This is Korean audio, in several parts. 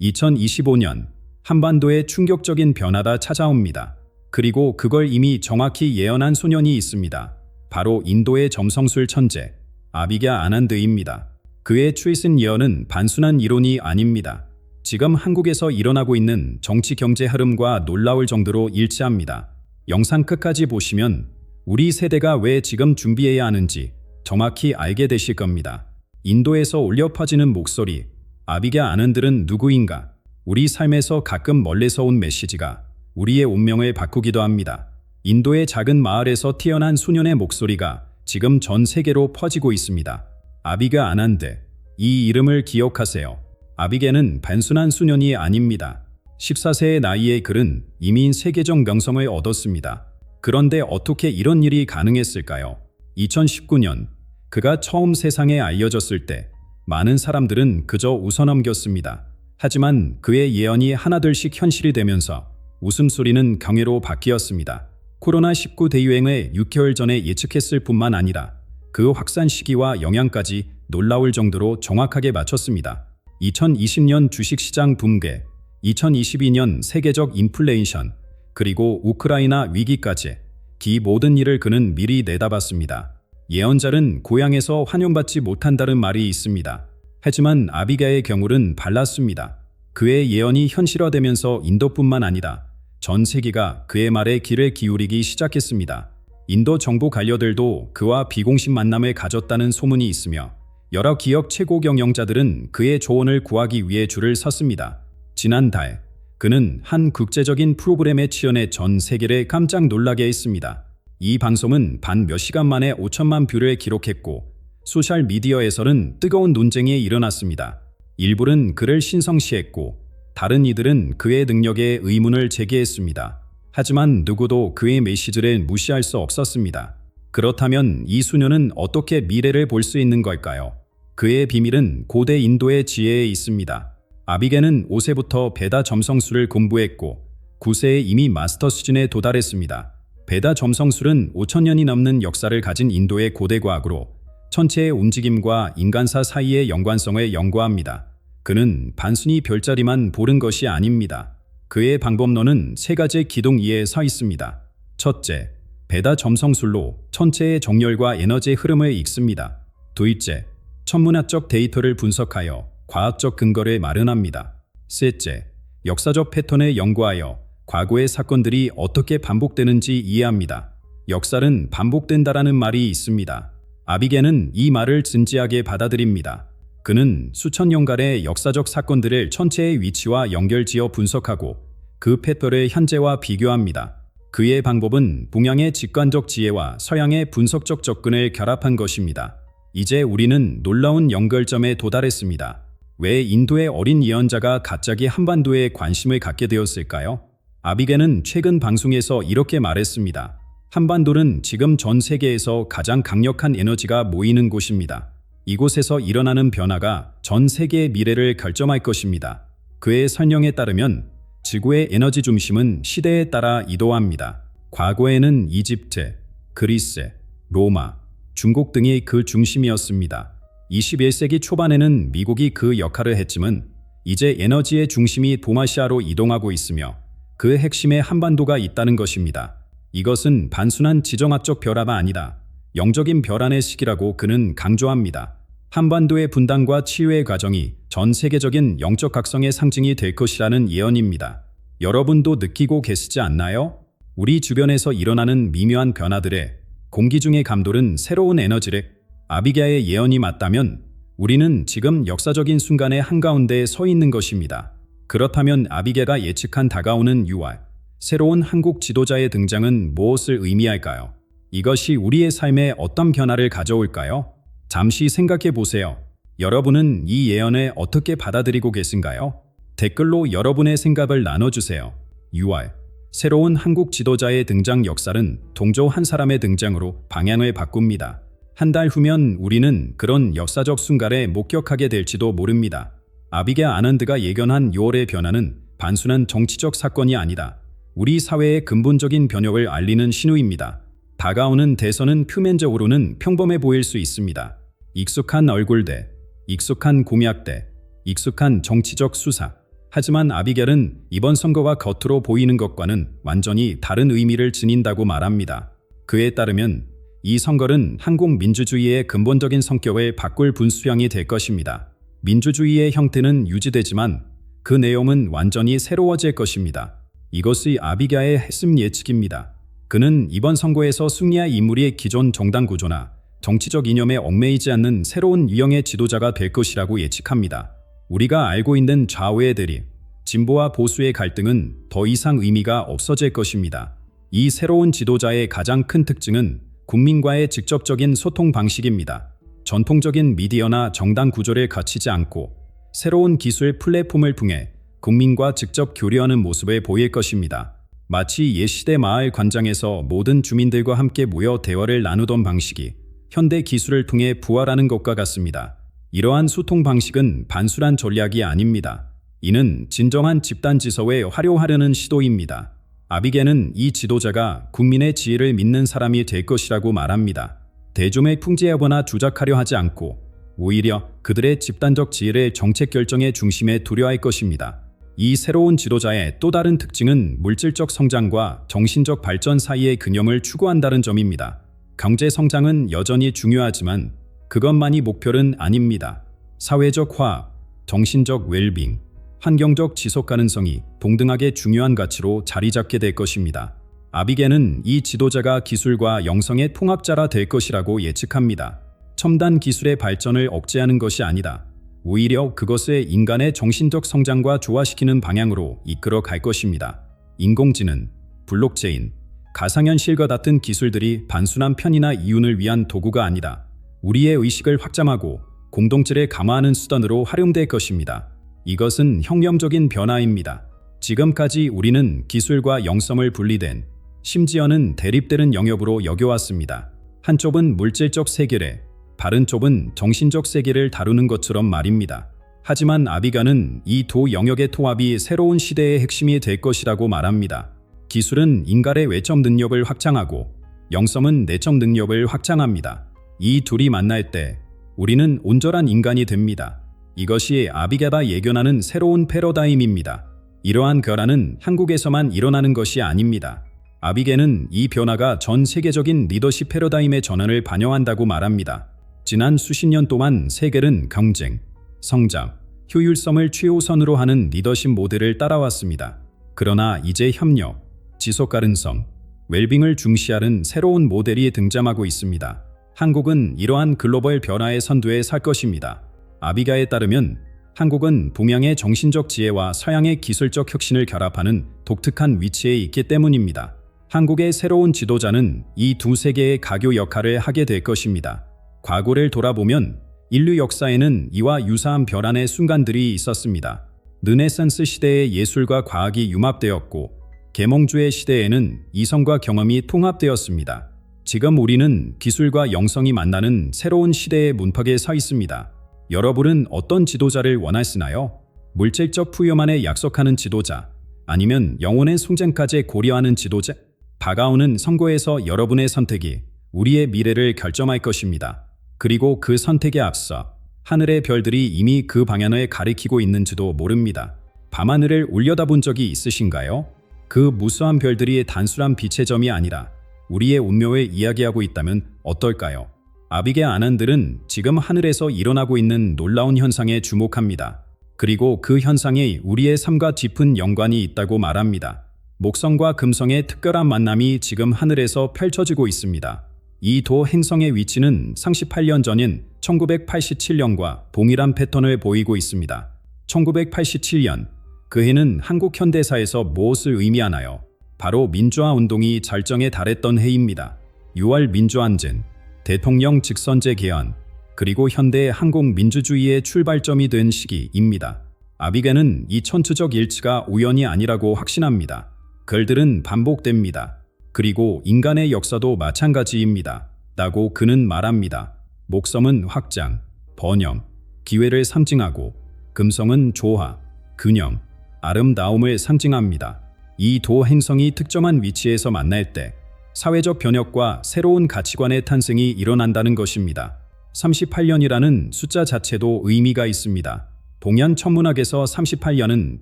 2025년 한반도에 충격적인 변화가 찾아옵니다. 그리고 그걸 이미 정확히 예언한 소년이 있습니다. 바로 인도의 점성술 천재 아비갸 아난드입니다. 그의 추이슨 예언은 단순한 이론이 아닙니다. 지금 한국에서 일어나고 있는 정치 경제 흐름과 놀라울 정도로 일치합니다. 영상 끝까지 보시면 우리 세대가 왜 지금 준비해야 하는지 정확히 알게 되실 겁니다. 인도에서 울려 퍼지는 목소리, 아비갸 아는들은 누구인가? 우리 삶에서 가끔 멀리서 온 메시지가 우리의 운명을 바꾸기도 합니다. 인도의 작은 마을에서 태어난 소년의 목소리가 지금 전 세계로 퍼지고 있습니다. 아비가 아난데 이 이름을 기억하세요. 아비게는 단순한 수년이 아닙니다. 14세의 나이에 그는 이미 세계적 명성을 얻었습니다. 그런데 어떻게 이런 일이 가능했을까요? 2019년 그가 처음 세상에 알려졌을 때 많은 사람들은 그저 웃어넘겼습니다. 하지만 그의 예언이 하나둘씩 현실이 되면서 웃음소리는 경외로 바뀌었습니다. 코로나19 대유행을 6개월 전에 예측했을 뿐만 아니라 그 확산 시기와 영향까지 놀라울 정도로 정확하게 맞췄습니다. 2020년 주식시장 붕괴, 2022년 세계적 인플레이션, 그리고 우크라이나 위기까지 기 모든 일을 그는 미리 내다봤습니다. 예언자는 고향에서 환영받지 못한다는 말이 있습니다. 하지만 아비가의 경우는 달랐습니다. 그의 예언이 현실화되면서 인도뿐만 아니라 전 세계가 그의 말에 귀를 기울이기 시작했습니다. 인도 정부 관료들도 그와 비공식 만남을 가졌다는 소문이 있으며 여러 기업 최고 경영자들은 그의 조언을 구하기 위해 줄을 섰습니다. 지난달 그는 한 국제적인 프로그램에 출연해 전 세계를 깜짝 놀라게 했습니다. 이 방송은 반 몇 시간 만에 5천만 뷰를 기록했고 소셜 미디어에서는 뜨거운 논쟁이 일어났습니다. 일부는 그를 신성시했고 다른 이들은 그의 능력에 의문을 제기했습니다. 하지만 누구도 그의 메시지를 무시할 수 없었습니다. 그렇다면 이 수녀는 어떻게 미래를 볼 수 있는 걸까요? 그의 비밀은 고대 인도의 지혜에 있습니다. 아비게는 5세부터 베다 점성술을 공부했고 9세에 이미 마스터 수준에 도달했습니다. 베다 점성술은 5천년이 넘는 역사를 가진 인도의 고대 과학으로 천체의 움직임과 인간사 사이의 연관성을 연구합니다. 그는 단순히 별자리만 보는 것이 아닙니다. 그의 방법론은 세 가지 기둥 위에 서 있습니다. 첫째, 베다 점성술로 천체의 정렬과 에너지 흐름을 읽습니다. 둘째, 천문학적 데이터를 분석하여 과학적 근거를 마련합니다. 셋째, 역사적 패턴을 연구하여 과거의 사건들이 어떻게 반복되는지 이해합니다. 역사는 반복된다라는 말이 있습니다. 아비게는 이 말을 진지하게 받아들입니다. 그는 수천 년간의 역사적 사건들을 천체의 위치와 연결지어 분석하고 그 패턴을 현재와 비교합니다. 그의 방법은 동양의 직관적 지혜와 서양의 분석적 접근을 결합한 것입니다. 이제 우리는 놀라운 연결점에 도달했습니다. 왜 인도의 어린 예언자가 갑자기 한반도에 관심을 갖게 되었을까요? 아비게는 최근 방송에서 이렇게 말했습니다. 한반도는 지금 전 세계에서 가장 강력한 에너지가 모이는 곳입니다. 이곳에서 일어나는 변화가 전 세계의 미래를 결정할 것입니다. 그의 설명에 따르면 지구의 에너지 중심은 시대에 따라 이동합니다. 과거에는 이집트, 그리스, 로마, 중국 등이 그 중심이었습니다. 21세기 초반에는 미국이 그 역할을 했지만 이제 에너지의 중심이 도마시아로 이동하고 있으며 그 핵심에 한반도가 있다는 것입니다. 이것은 단순한 지정학적 변화가 아니라 영적인 변환의 시기라고 그는 강조합니다. 한반도의 분단과 치유의 과정이 전 세계적인 영적 각성의 상징이 될 것이라는 예언입니다. 여러분도 느끼고 계시지 않나요? 우리 주변에서 일어나는 미묘한 변화들에 공기 중의 감돌은 새로운 에너지를 아비가의 예언이 맞다면 우리는 지금 역사적인 순간의 한가운데에 서 있는 것입니다. 그렇다면 아비게가 예측한 다가오는 6월, 새로운 한국 지도자의 등장은 무엇을 의미할까요? 이것이 우리의 삶에 어떤 변화를 가져올까요? 잠시 생각해 보세요. 여러분은 이 예언을 어떻게 받아들이고 계신가요? 댓글로 여러분의 생각을 나눠주세요. 6월, 새로운 한국 지도자의 등장 역사는 동조 한 사람의 등장으로 방향을 바꿉니다. 한 달 후면 우리는 그런 역사적 순간에 목격하게 될지도 모릅니다. 아비게 아난드가 예견한 6월의 변화는 단순한 정치적 사건이 아니다. 우리 사회의 근본적인 변혁을 알리는 신호입니다. 다가오는 대선은 표면적으로는 평범해 보일 수 있습니다. 익숙한 얼굴대, 익숙한 공약대, 익숙한 정치적 수사. 하지만 아비겔은 이번 선거가 겉으로 보이는 것과는 완전히 다른 의미를 지닌다고 말합니다. 그에 따르면 이 선거는 한국 민주주의의 근본적인 성격을 바꿀 분수령이 될 것입니다. 민주주의의 형태는 유지되지만 그 내용은 완전히 새로워질 것입니다. 이것이 아비가의 핵심 예측입니다. 그는 이번 선거에서 승리할 인물이 기존 정당 구조나 정치적 이념에 얽매이지 않는 새로운 유형의 지도자가 될 것이라고 예측합니다. 우리가 알고 있는 좌우의 대립, 진보와 보수의 갈등은 더 이상 의미가 없어질 것입니다. 이 새로운 지도자의 가장 큰 특징은 국민과의 직접적인 소통 방식입니다. 전통적인 미디어나 정당 구조를 갖추지 않고 새로운 기술 플랫폼을 통해 국민과 직접 교류하는 모습을 보일 것입니다. 마치 옛시대 마을 관장에서 모든 주민들과 함께 모여 대화를 나누던 방식이 현대 기술을 통해 부활하는 것과 같습니다. 이러한 소통 방식은 반술한 전략이 아닙니다. 이는 진정한 집단 지서에 활용하려는 시도입니다. 아비게는 이 지도자가 국민의 지혜를 믿는 사람이 될 것이라고 말합니다. 대중을 풍지하거나 주작하려 하지 않고 오히려 그들의 집단적 지혜를 정책 결정의 중심에 두려 할 것입니다. 이 새로운 지도자의 또 다른 특징은 물질적 성장과 정신적 발전 사이의 균형을 추구한다는 점입니다. 경제 성장은 여전히 중요하지만 그것만이 목표는 아닙니다. 사회적 화합, 정신적 웰빙, 환경적 지속 가능성이 동등하게 중요한 가치로 자리 잡게 될 것입니다. 아비게는 이 지도자가 기술과 영성의 통합자라 될 것이라고 예측합니다. 첨단 기술의 발전을 억제하는 것이 아니다. 오히려 그것을 인간의 정신적 성장과 조화시키는 방향으로 이끌어 갈 것입니다. 인공지능, 블록체인, 가상현실과 같은 기술들이 단순한 편이나 이윤을 위한 도구가 아니다. 우리의 의식을 확장하고 공동체를 감화하는 수단으로 활용될 것입니다. 이것은 혁명적인 변화입니다. 지금까지 우리는 기술과 영성을 분리된 심지어는 대립되는 영역으로 여겨왔습니다. 한쪽은 물질적 세계래, 다른 쪽은 정신적 세계를 다루는 것처럼 말입니다. 하지만 아비가는 이 두 영역의 통합이 새로운 시대의 핵심이 될 것이라고 말합니다. 기술은 인간의 외적 능력을 확장하고 영성은 내적 능력을 확장합니다. 이 둘이 만날 때 우리는 온전한 인간이 됩니다. 이것이 아비가가 예견하는 새로운 패러다임입니다. 이러한 변화는 한국에서만 일어나는 것이 아닙니다. 아비게는 이 변화가 전 세계적인 리더십 패러다임의 전환을 반영한다고 말합니다. 지난 수십 년 동안 세계는 경쟁, 성장, 효율성을 최우선으로 하는 리더십 모델을 따라왔습니다. 그러나 이제 협력, 지속 가능성, 웰빙을 중시하는 새로운 모델이 등장하고 있습니다. 한국은 이러한 글로벌 변화의 선두에 살 것입니다. 아비가에 따르면 한국은 동양의 정신적 지혜와 서양의 기술적 혁신을 결합하는 독특한 위치에 있기 때문입니다. 한국의 새로운 지도자는 이 두 세계의 가교 역할을 하게 될 것입니다. 과거를 돌아보면 인류 역사에는 이와 유사한 변환의 순간들이 있었습니다. 르네상스 시대의 예술과 과학이 융합되었고 계몽주의 시대에는 이성과 경험이 통합되었습니다. 지금 우리는 기술과 영성이 만나는 새로운 시대의 문턱에 서 있습니다. 여러분은 어떤 지도자를 원하시나요? 물질적 부여만에 약속하는 지도자, 아니면 영혼의 성장까지 고려하는 지도자? 다가오는 선거에서 여러분의 선택이 우리의 미래를 결정할 것입니다. 그리고 그 선택에 앞서 하늘의 별들이 이미 그 방향을 가리키고 있는지도 모릅니다. 밤하늘을 올려다본 적이 있으신가요? 그 무수한 별들이 단순한 빛의 점이 아니라 우리의 운명을 이야기하고 있다면 어떨까요? 아비게 아난들은 지금 하늘에서 일어나고 있는 놀라운 현상에 주목합니다. 그리고 그 현상이 우리의 삶과 깊은 연관이 있다고 말합니다. 목성과 금성의 특별한 만남이 지금 하늘에서 펼쳐지고 있습니다. 이 도 행성의 위치는 38년 전인 1987년과 동일한 패턴을 보이고 있습니다. 1987년, 그 해는 한국 현대사에서 무엇을 의미하나요? 바로 민주화 운동이 절정에 달했던 해입니다. 6월 민주항쟁, 대통령 직선제 개헌, 그리고 현대의 한국 민주주의의 출발점이 된 시기입니다. 아비게는 이 천추적 일치가 우연이 아니라고 확신합니다. 글들은 반복됩니다. 그리고 인간의 역사도 마찬가지입니다. 라고 그는 말합니다. 목성은 확장, 번영, 기회를 상징하고 금성은 조화, 균형, 아름다움을 상징합니다. 이 도 행성이 특정한 위치에서 만날 때 사회적 변혁과 새로운 가치관의 탄생이 일어난다는 것입니다. 38년이라는 숫자 자체도 의미가 있습니다. 동양 천문학에서 38년은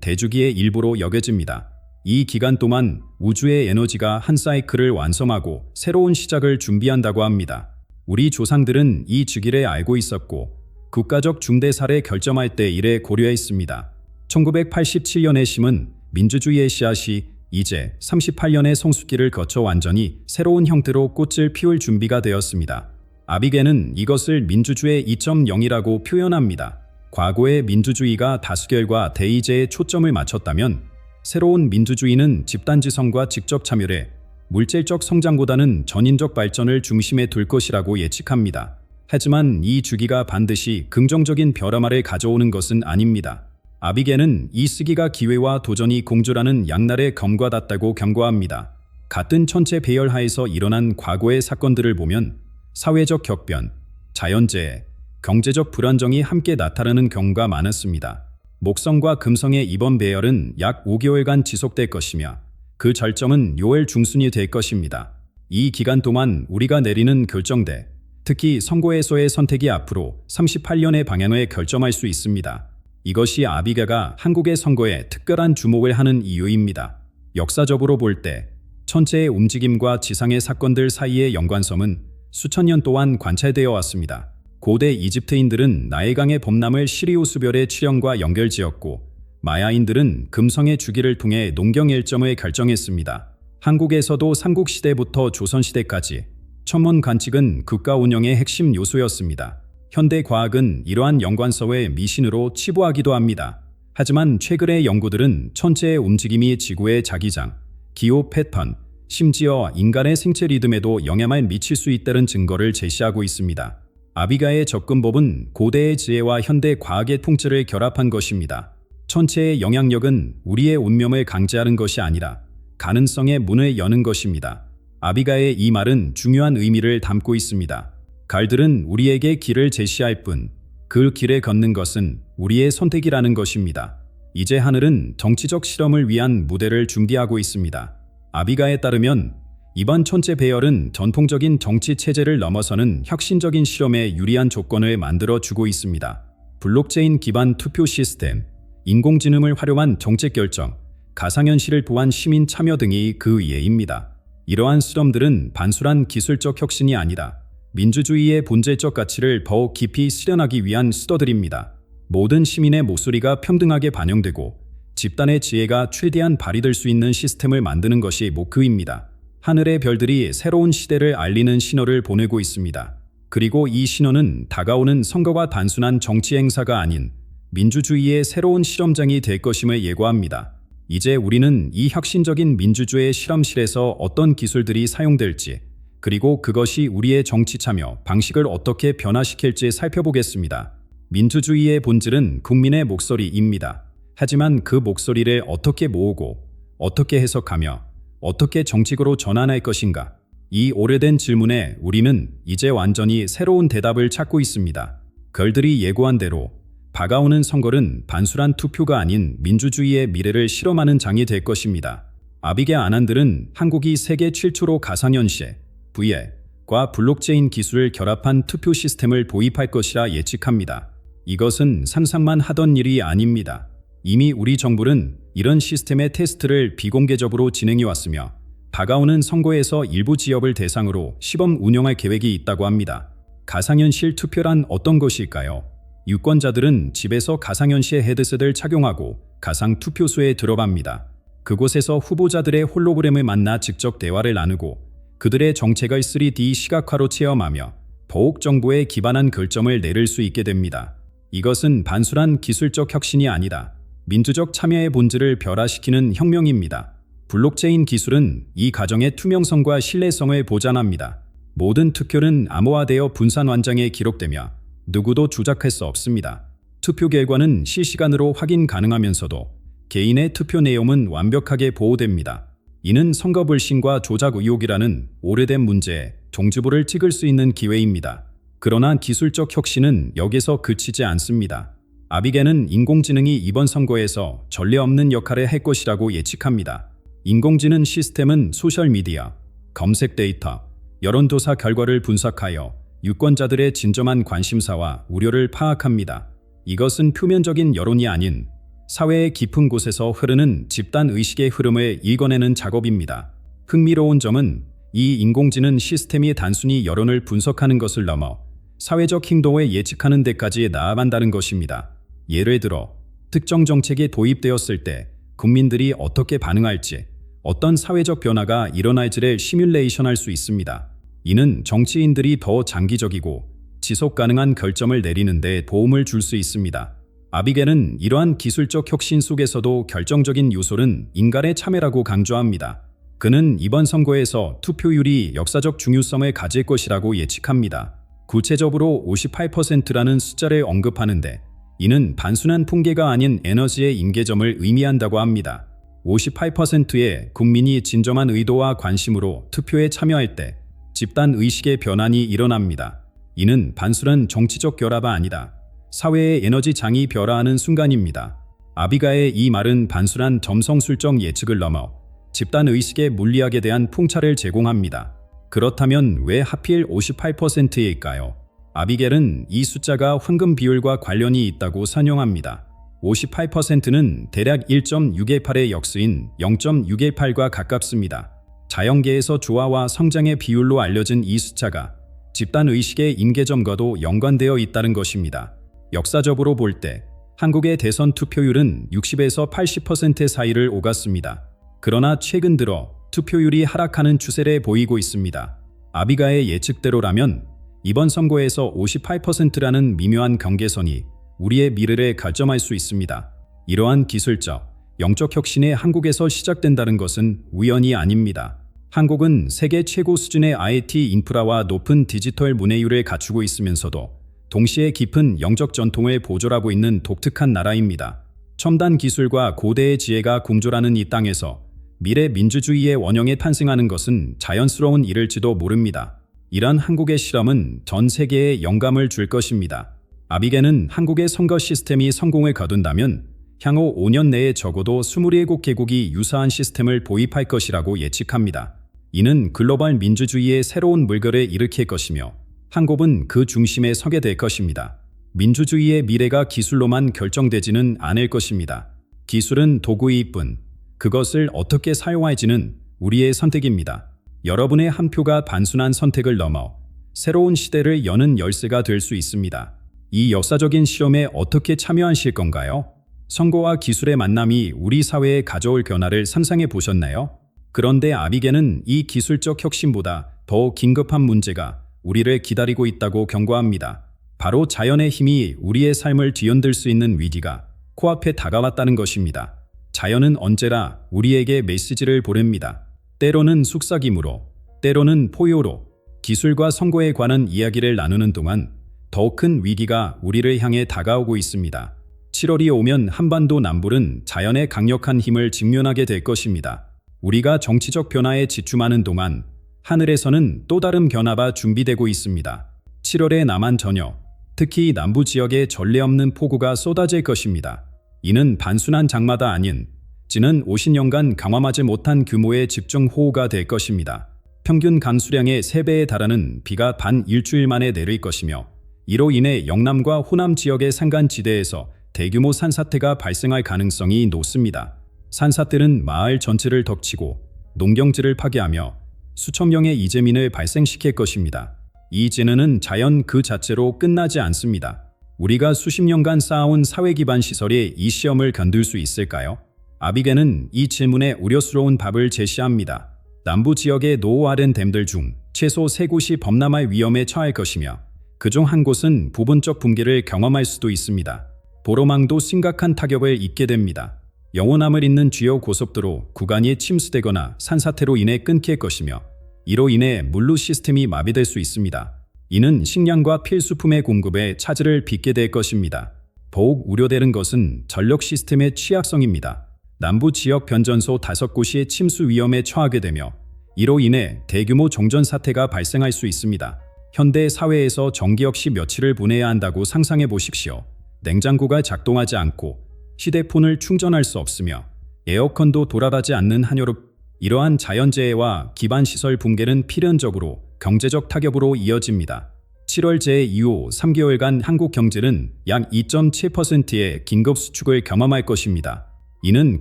대주기의 일부로 여겨집니다. 이 기간 동안 우주의 에너지가 한 사이클을 완성하고 새로운 시작을 준비한다고 합니다. 우리 조상들은 이 주기를 알고 있었고 국가적 중대 사례 결정할 때 이래 고려했습니다. 1987년의 심은 민주주의의 씨앗이 이제 38년의 성숙기를 거쳐 완전히 새로운 형태로 꽃을 피울 준비가 되었습니다. 아비게는 이것을 민주주의 2.0이라고 표현합니다. 과거의 민주주의가 다수결과 대의제에 초점을 맞췄다면 새로운 민주주의는 집단지성과 직접 참여에 물질적 성장보다는 전인적 발전을 중심에 둘 것이라고 예측합니다. 하지만 이 주기가 반드시 긍정적인 변화를 가져오는 것은 아닙니다. 아비게는 이 시기가 기회와 도전이 공존하는 양날의 검과 같다고 경고합니다. 같은 천체 배열하에서 일어난 과거의 사건들을 보면 사회적 격변, 자연재해, 경제적 불안정이 함께 나타나는 경우가 많았습니다. 목성과 금성의 이번 배열은 약 5개월간 지속될 것이며 그 절정은 6월 중순이 될 것입니다. 이 기간 동안 우리가 내리는 결정대, 특히 선거에서의 선택이 앞으로 38년의 방향을 결정할 수 있습니다. 이것이 아비가가 한국의 선거에 특별한 주목을 하는 이유입니다. 역사적으로 볼 때 천체의 움직임과 지상의 사건들 사이의 연관성은 수천 년 동안 관찰되어 왔습니다. 고대 이집트인들은 나일강의 범람을 시리우스별의 출현과 연결지었고 마야인들은 금성의 주기를 통해 농경 일정을 결정했습니다. 한국에서도 삼국시대부터 조선시대까지 천문 관측은 국가 운영의 핵심 요소였습니다. 현대 과학은 이러한 연관성을 미신으로 치부하기도 합니다. 하지만 최근의 연구들은 천체의 움직임이 지구의 자기장, 기후 패턴, 심지어 인간의 생체 리듬에도 영향을 미칠 수 있다는 증거를 제시하고 있습니다. 아비가의 접근법은 고대의 지혜와 현대 과학의 통째를 결합한 것입니다. 천체의 영향력은 우리의 운명을 강제하는 것이 아니라 가능성의 문을 여는 것입니다. 아비가의 이 말은 중요한 의미를 담고 있습니다. 갈들은 우리에게 길을 제시할 뿐, 그 길에 걷는 것은 우리의 선택이라는 것입니다. 이제 하늘은 정치적 실험을 위한 무대를 준비하고 있습니다. 아비가에 따르면 이번 천체 배열은 전통적인 정치 체제를 넘어서는 혁신적인 실험에 유리한 조건을 만들어 주고 있습니다. 블록체인 기반 투표 시스템, 인공지능을 활용한 정책 결정, 가상현실을 포함한 시민 참여 등이 그 예입니다. 이러한 실험들은 단순한 기술적 혁신이 아니라 민주주의의 본질적 가치를 더욱 깊이 실현하기 위한 수도들입니다. 모든 시민의 목소리가 평등하게 반영되고 집단의 지혜가 최대한 발휘될 수 있는 시스템을 만드는 것이 목표입니다. 하늘의 별들이 새로운 시대를 알리는 신호를 보내고 있습니다. 그리고 이 신호는 다가오는 선거와 단순한 정치 행사가 아닌 민주주의의 새로운 실험장이 될 것임을 예고합니다. 이제 우리는 이 혁신적인 민주주의 실험실에서 어떤 기술들이 사용될지, 그리고 그것이 우리의 정치 참여 방식을 어떻게 변화시킬지 살펴보겠습니다. 민주주의의 본질은 국민의 목소리입니다. 하지만 그 목소리를 어떻게 모으고, 어떻게 해석하며, 어떻게 정책으로 전환할 것인가? 이 오래된 질문에 우리는 이제 완전히 새로운 대답을 찾고 있습니다. 걸들이 예고한 대로 다가오는 선거는 반수란 투표가 아닌 민주주의의 미래를 실험하는 장이 될 것입니다. 아비게 아난들은 한국이 세계 최초로 가상현실, VR과 블록체인 기술을 결합한 투표 시스템을 도입할 것이라 예측합니다. 이것은 상상만 하던 일이 아닙니다. 이미 우리 정부는 이런 시스템의 테스트를 비공개적으로 진행해 왔으며 다가오는 선거에서 일부 지역을 대상으로 시범 운영할 계획이 있다고 합니다. 가상현실 투표란 어떤 것일까요? 유권자들은 집에서 가상현실 헤드셋을 착용하고 가상 투표소에 들어갑니다. 그곳에서 후보자들의 홀로그램을 만나 직접 대화를 나누고 그들의 정책을 3D 시각화로 체험하며 더욱 정보에 기반한 결정을 내릴 수 있게 됩니다. 이것은 단순한 기술적 혁신이 아니다. 민주적 참여의 본질을 변화시키는 혁명입니다. 블록체인 기술은 이 과정의 투명성과 신뢰성을 보장합니다. 모든 투표는 암호화되어 분산 완장에 기록되며 누구도 조작할 수 없습니다. 투표 결과는 실시간으로 확인 가능하면서도 개인의 투표 내용은 완벽하게 보호됩니다. 이는 선거 불신과 조작 의혹이라는 오래된 문제에 종지부를 찍을 수 있는 기회입니다. 그러나 기술적 혁신은 여기서 그치지 않습니다. 아비게는 인공지능이 이번 선거에서 전례 없는 역할을 할 것이라고 예측합니다. 인공지능 시스템은 소셜미디어, 검색 데이터, 여론조사 결과를 분석하여 유권자들의 진정한 관심사와 우려를 파악합니다. 이것은 표면적인 여론이 아닌 사회의 깊은 곳에서 흐르는 집단 의식의 흐름을 읽어내는 작업입니다. 흥미로운 점은 이 인공지능 시스템이 단순히 여론을 분석하는 것을 넘어 사회적 행동을 예측하는 데까지 나아간다는 것입니다. 예를 들어 특정 정책이 도입되었을 때 국민들이 어떻게 반응할지, 어떤 사회적 변화가 일어날지를 시뮬레이션할 수 있습니다. 이는 정치인들이 더 장기적이고 지속 가능한 결정을 내리는 데 도움을 줄 수 있습니다. 아비겔은 이러한 기술적 혁신 속에서도 결정적인 요소는 인간의 참여라고 강조합니다. 그는 이번 선거에서 투표율이 역사적 중요성을 가질 것이라고 예측합니다. 구체적으로 58%라는 숫자를 언급하는데 이는 단순한 통계가 아닌 에너지의 임계점을 의미한다고 합니다. 58%의 국민이 진정한 의도와 관심으로 투표에 참여할 때 집단 의식의 변환이 일어납니다. 이는 단순한 정치적 결합이 아니다. 사회의 에너지 장이 변화하는 순간입니다. 아비가의 이 말은 단순한 점성술적 예측을 넘어 집단 의식의 물리학에 대한 풍차를 제공합니다. 그렇다면 왜 하필 58%일까요? 아비겔은 이 숫자가 황금 비율과 관련이 있다고 설명합니다. 58%는 대략 1.618의 역수인 0.618과 가깝습니다. 자연계에서 조화와 성장의 비율로 알려진 이 숫자가 집단 의식의 임계점과도 연관되어 있다는 것입니다. 역사적으로 볼 때 한국의 대선 투표율은 60에서 80% 사이를 오갔습니다. 그러나 최근 들어 투표율이 하락하는 추세를 보이고 있습니다. 아비가의 예측대로라면 이번 선거에서 58%라는 미묘한 경계선이 우리의 미래를 결정할 수 있습니다. 이러한 기술적, 영적 혁신이 한국에서 시작된다는 것은 우연이 아닙니다. 한국은 세계 최고 수준의 IT 인프라와 높은 디지털 문해율을 갖추고 있으면서도 동시에 깊은 영적 전통을 보존하고 있는 독특한 나라입니다. 첨단 기술과 고대의 지혜가 공존하는 이 땅에서 미래 민주주의의 원형에 탄생하는 것은 자연스러운 일일지도 모릅니다. 이런 한국의 실험은 전 세계에 영감을 줄 것입니다. 아비게는 한국의 선거 시스템이 성공을 거둔다면 향후 5년 내에 적어도 27개국이 유사한 시스템을 도입할 것이라고 예측합니다. 이는 글로벌 민주주의의 새로운 물결을 일으킬 것이며 한국은 그 중심에 서게 될 것입니다. 민주주의의 미래가 기술로만 결정되지는 않을 것입니다. 기술은 도구일 뿐 그것을 어떻게 사용할지는 우리의 선택입니다. 여러분의 한 표가 단순한 선택을 넘어 새로운 시대를 여는 열쇠가 될 수 있습니다. 이 역사적인 실험에 어떻게 참여하실 건가요? 선거와 기술의 만남이 우리 사회에 가져올 변화를 상상해 보셨나요? 그런데 아비게는 이 기술적 혁신보다 더 긴급한 문제가 우리를 기다리고 있다고 경고합니다. 바로 자연의 힘이 우리의 삶을 뒤흔들 수 있는 위기가 코앞에 다가왔다는 것입니다. 자연은 언제나 우리에게 메시지를 보냅니다. 때로는 속삭임으로, 때로는 포효로 기술과 선거에 관한 이야기를 나누는 동안 더 큰 위기가 우리를 향해 다가오고 있습니다. 7월이 오면 한반도 남불은 자연의 강력한 힘을 직면하게 될 것입니다. 우리가 정치적 변화에 집중하는 동안 하늘에서는 또 다른 변화가 준비되고 있습니다. 7월의 남한 전역, 특히 남부 지역에 전례 없는 폭우가 쏟아질 것입니다. 이는 단순한 장마다 아닌 지난 50년간 경험하지 못한 규모의 집중 호우가 될 것입니다. 평균 강수량의 3배에 달하는 비가 반 일주일 만에 내릴 것이며 이로 인해 영남과 호남 지역의 산간지대에서 대규모 산사태가 발생할 가능성이 높습니다. 산사태는 마을 전체를 덮치고 농경지를 파괴하며 수천 명의 이재민을 발생시킬 것입니다. 이 재난은 자연 그 자체로 끝나지 않습니다. 우리가 수십 년간 쌓아온 사회 기반 시설이 이 시험을 견딜 수 있을까요? 아비게는 이 질문에 우려스러운 답을 제시합니다. 남부 지역의 노후화된 댐들 중 최소 세 곳이 범람할 위험에 처할 것이며 그중 한 곳은 부분적 붕괴를 경험할 수도 있습니다. 보로망도 심각한 타격을 입게 됩니다. 영원함을 잇는 주요 고속도로 구간이 침수되거나 산사태로 인해 끊길 것이며 이로 인해 물류 시스템이 마비될 수 있습니다. 이는 식량과 필수품의 공급에 차질을 빚게 될 것입니다. 더욱 우려되는 것은 전력 시스템의 취약성입니다. 남부 지역 변전소 5곳이 침수 위험에 처하게 되며 이로 인해 대규모 종전 사태가 발생할 수 있습니다. 현대 사회에서 전기 역시 며칠을 보내야 한다고 상상해 보십시오. 냉장고가 작동하지 않고 휴대폰을 충전할 수 없으며 에어컨도 돌아가지 않는 한여름 이러한 자연재해와 기반시설 붕괴는 필연적으로 경제적 타격으로 이어집니다. 7월 재 이후 3개월간 한국 경제는 약 2.7%의 긴급 수축을 경험할 것입니다. 이는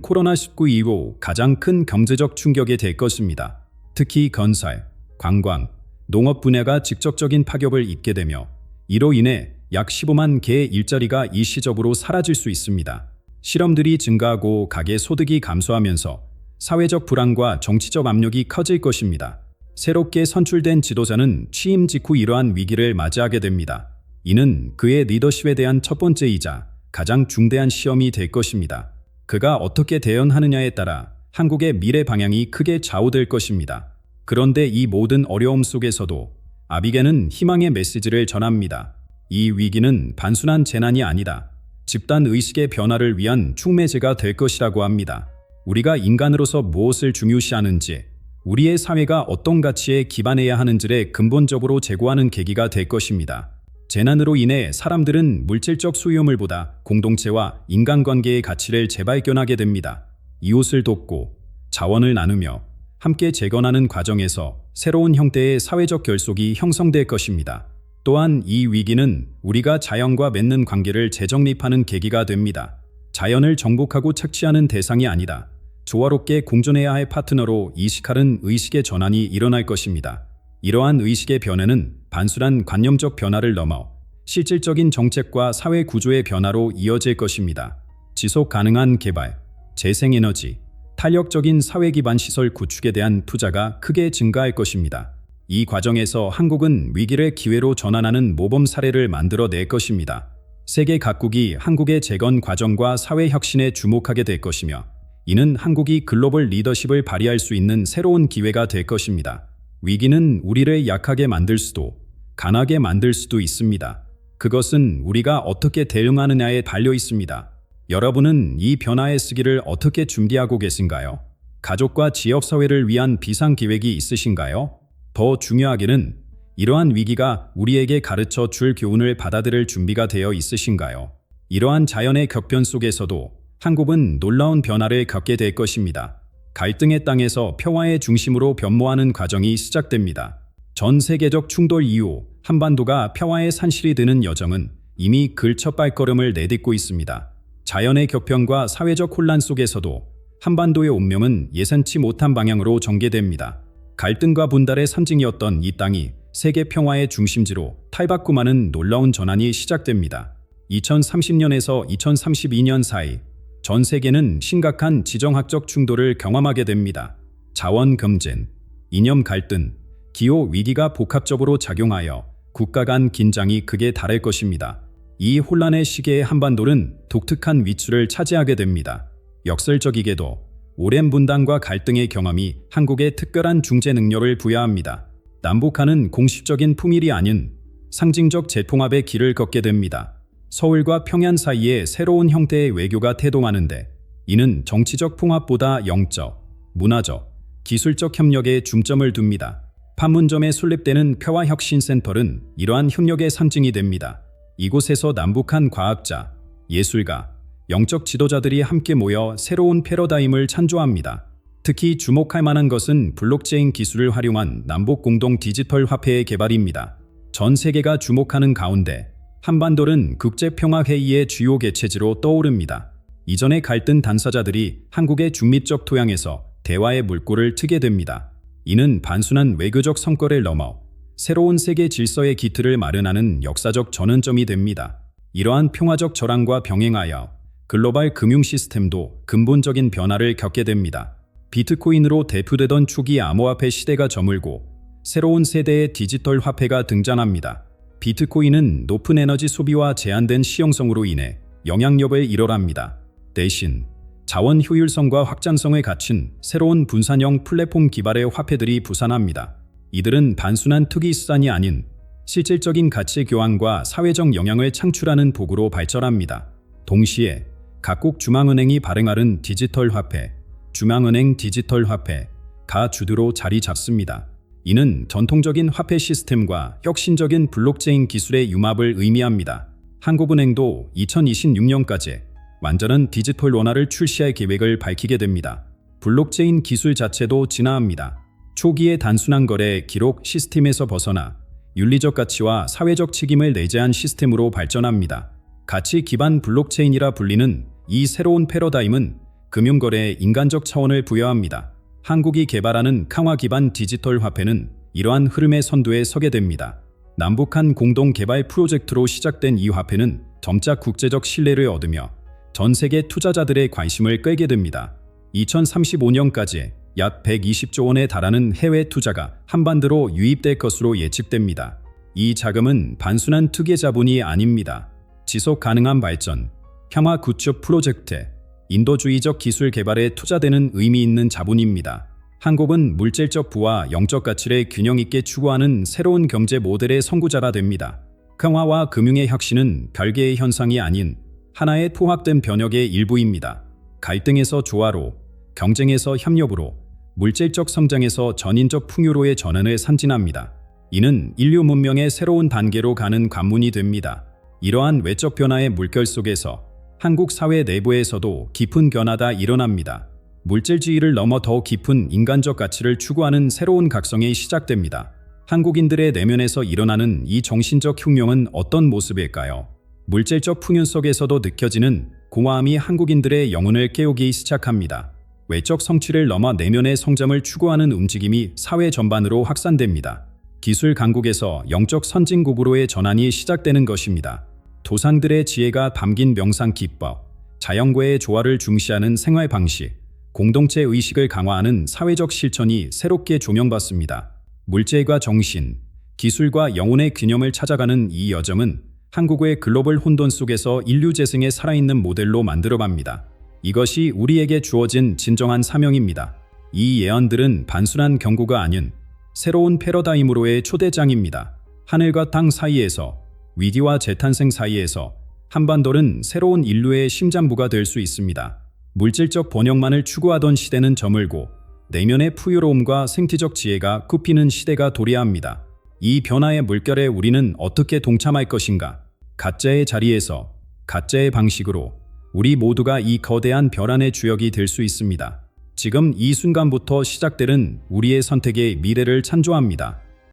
코로나19 이후 가장 큰 경제적 충격이 될 것입니다. 특히 건설, 관광, 농업 분야가 직접적인 파격을 입게 되며 이로 인해 약 15만 개의 일자리가 일시적으로 사라질 수 있습니다. 실험들이 증가하고 가계 소득이 감소하면서 사회적 불안과 정치적 압력이 커질 것입니다. 새롭게 선출된 지도자는 취임 직후 이러한 위기를 맞이하게 됩니다. 이는 그의 리더십에 대한 첫 번째이자 가장 중대한 시험이 될 것입니다. 그가 어떻게 대응하느냐에 따라 한국의 미래 방향이 크게 좌우될 것입니다. 그런데 이 모든 어려움 속에서도 아비게는 희망의 메시지를 전합니다. 이 위기는 단순한 재난이 아니다. 집단 의식의 변화를 위한 충매제가 될 것이라고 합니다. 우리가 인간으로서 무엇을 중요시하는지, 우리의 사회가 어떤 가치에 기반해야 하는지를 근본적으로 제고하는 계기가 될 것입니다. 재난으로 인해 사람들은 물질적 소유물보다 공동체와 인간관계의 가치를 재발견하게 됩니다. 이웃을 돕고 자원을 나누며 함께 재건하는 과정에서 새로운 형태의 사회적 결속이 형성될 것입니다. 또한 이 위기는 우리가 자연과 맺는 관계를 재정립하는 계기가 됩니다. 자연을 정복하고 착취하는 대상이 아니다. 조화롭게 공존해야 할 파트너로 이식하는 의식의 전환이 일어날 것입니다. 이러한 의식의 변화는 단순한 관념적 변화를 넘어 실질적인 정책과 사회 구조의 변화로 이어질 것입니다. 지속 가능한 개발, 재생에너지, 탄력적인 사회 기반 시설 구축에 대한 투자가 크게 증가할 것입니다. 이 과정에서 한국은 위기를 기회로 전환하는 모범 사례를 만들어 낼 것입니다. 세계 각국이 한국의 재건 과정과 사회 혁신에 주목하게 될 것이며 이는 한국이 글로벌 리더십을 발휘할 수 있는 새로운 기회가 될 것입니다. 위기는 우리를 약하게 만들 수도 강하게 만들 수도 있습니다. 그것은 우리가 어떻게 대응하느냐에 달려 있습니다. 여러분은 이 변화의 시기를 어떻게 준비하고 계신가요? 가족과 지역사회를 위한 비상계획이 있으신가요? 더 중요하게는 이러한 위기가 우리에게 가르쳐 줄 교훈을 받아들일 준비가 되어 있으신가요? 이러한 자연의 격변 속에서도 한국은 놀라운 변화를 겪게 될 것입니다. 갈등의 땅에서 평화의 중심으로 변모하는 과정이 시작됩니다. 전 세계적 충돌 이후 한반도가 평화의 산실이 되는 여정은 이미 글첫 발걸음을 내딛고 있습니다. 자연의 격변과 사회적 혼란 속에서도 한반도의 운명은 예상치 못한 방향으로 전개됩니다. 갈등과 분달의 상징이었던 이 땅이 세계 평화의 중심지로 탈바꿈하는 놀라운 전환이 시작됩니다. 2030년에서 2032년 사이 전 세계는 심각한 지정학적 충돌을 경험하게 됩니다. 자원 검진, 이념 갈등, 기후 위기가 복합적으로 작용하여 국가 간 긴장이 크게 달할 것입니다. 이 혼란의 시기에 한반도는 독특한 위치를 차지하게 됩니다. 역설적이게도 오랜 분단과 갈등의 경험이 한국에 특별한 중재 능력을 부여합니다. 남북한은 공식적인 품일이 아닌 상징적 재통합의 길을 걷게 됩니다. 서울과 평양 사이에 새로운 형태의 외교가 태동하는데 이는 정치적 통합보다 영적, 문화적, 기술적 협력에 중점을 둡니다. 판문점에 설립되는 평화혁신센터는 이러한 협력의 상징이 됩니다. 이곳에서 남북한 과학자, 예술가, 영적 지도자들이 함께 모여 새로운 패러다임을 창조합니다. 특히 주목할 만한 것은 블록체인 기술을 활용한 남북 공동 디지털 화폐의 개발입니다. 전 세계가 주목하는 가운데 한반도는 국제평화회의의 주요 개최지로 떠오릅니다. 이전의 갈등 단사자들이 한국의 중립적 토양에서 대화의 물꼬를 트게 됩니다. 이는 단순한 외교적 성과를 넘어 새로운 세계 질서의 기틀을 마련하는 역사적 전환점이 됩니다. 이러한 평화적 절항과 병행하여 글로벌 금융 시스템도 근본적인 변화를 겪게 됩니다. 비트코인으로 대표되던 초기 암호화폐 시대가 저물고 새로운 세대의 디지털 화폐가 등장합니다. 비트코인은 높은 에너지 소비와 제한된 시용성으로 인해 영향력을 잃어랍니다. 대신 자원 효율성과 확장성을 갖춘 새로운 분산형 플랫폼 기반의 화폐들이 부산합니다. 이들은 단순한 투기 수단이 아닌 실질적인 가치 교환과 사회적 영향을 창출하는 도구로 발전합니다. 동시에 각국 중앙은행이 발행하는 디지털 화폐, 중앙은행 디지털 화폐, 가 주도로 자리 잡습니다. 이는 전통적인 화폐 시스템과 혁신적인 블록체인 기술의 융합을 의미합니다. 한국은행도 2026년까지 완전한 디지털 원화를 출시할 계획을 밝히게 됩니다. 블록체인 기술 자체도 진화합니다. 초기의 단순한 거래 기록 시스템에서 벗어나 윤리적 가치와 사회적 책임을 내재한 시스템으로 발전합니다. 가치 기반 블록체인이라 불리는 이 새로운 패러다임은 금융거래에 인간적 차원을 부여합니다. 한국이 개발하는 강화 기반 디지털 화폐는 이러한 흐름의 선두에 서게 됩니다. 남북한 공동 개발 프로젝트로 시작된 이 화폐는 점차 국제적 신뢰를 얻으며 전 세계 투자자들의 관심을 끌게 됩니다. 2035년까지 약 120조 원에 달하는 해외 투자가 한반도로 유입될 것으로 예측됩니다. 이 자금은 단순한 투기 자본이 아닙니다. 지속 가능한 발전, 평화 구축 프로젝트, 인도주의적 기술 개발에 투자되는 의미 있는 자본입니다. 한국은 물질적 부와 영적 가치를 균형 있게 추구하는 새로운 경제 모델의 선구자가 됩니다. 강화와 금융의 혁신은 별개의 현상이 아닌 하나의 포획된 변혁의 일부입니다. 갈등에서 조화로, 경쟁에서 협력으로, 물질적 성장에서 전인적 풍요로의 전환을 산진합니다. 이는 인류 문명의 새로운 단계로 가는 관문이 됩니다. 이러한 외적 변화의 물결 속에서 한국 사회 내부에서도 깊은 변화가 일어납니다. 물질주의를 넘어 더 깊은 인간적 가치를 추구하는 새로운 각성이 시작됩니다. 한국인들의 내면에서 일어나는 이 정신적 혁명은 어떤 모습일까요? 물질적 풍요 속에서도 느껴지는 공허함이 한국인들의 영혼을 깨우기 시작합니다. 외적 성취를 넘어 내면의 성장을 추구하는 움직임이 사회 전반으로 확산됩니다. 기술 강국에서 영적 선진국으로의 전환이 시작되는 것입니다. 도상들의 지혜가 담긴 명상 기법, 자연과의 조화를 중시하는 생활 방식, 공동체 의식을 강화하는 사회적 실천이 새롭게 조명받습니다. 물질과 정신, 기술과 영혼의 균형을 찾아가는 이 여정은 한국의 글로벌 혼돈 속에서 인류 재생의 살아있는 모델로 만들어갑니다. 이것이 우리에게 주어진 진정한 사명입니다. 이 예언들은 단순한 경고가 아닌 새로운 패러다임으로의 초대장입니다. 하늘과 땅 사이에서 위기와 재탄생 사이에서 한반도는 새로운 인류의 심장부가 될 수 있습니다. 물질적 번영만을 추구하던 시대는 저물고 내면의 풍요로움과 생태적 지혜가 굽히는 시대가 도래합니다. 이 변화의 물결에 우리는 어떻게 동참할 것인가? 가짜의 자리에서 가짜의 방식으로 우리 모두가 이 거대한 벼란의 주역이 될 수 있습니다. 지금 이 순간부터 시작되는 우리의 선택의 미래를 찬조합니다.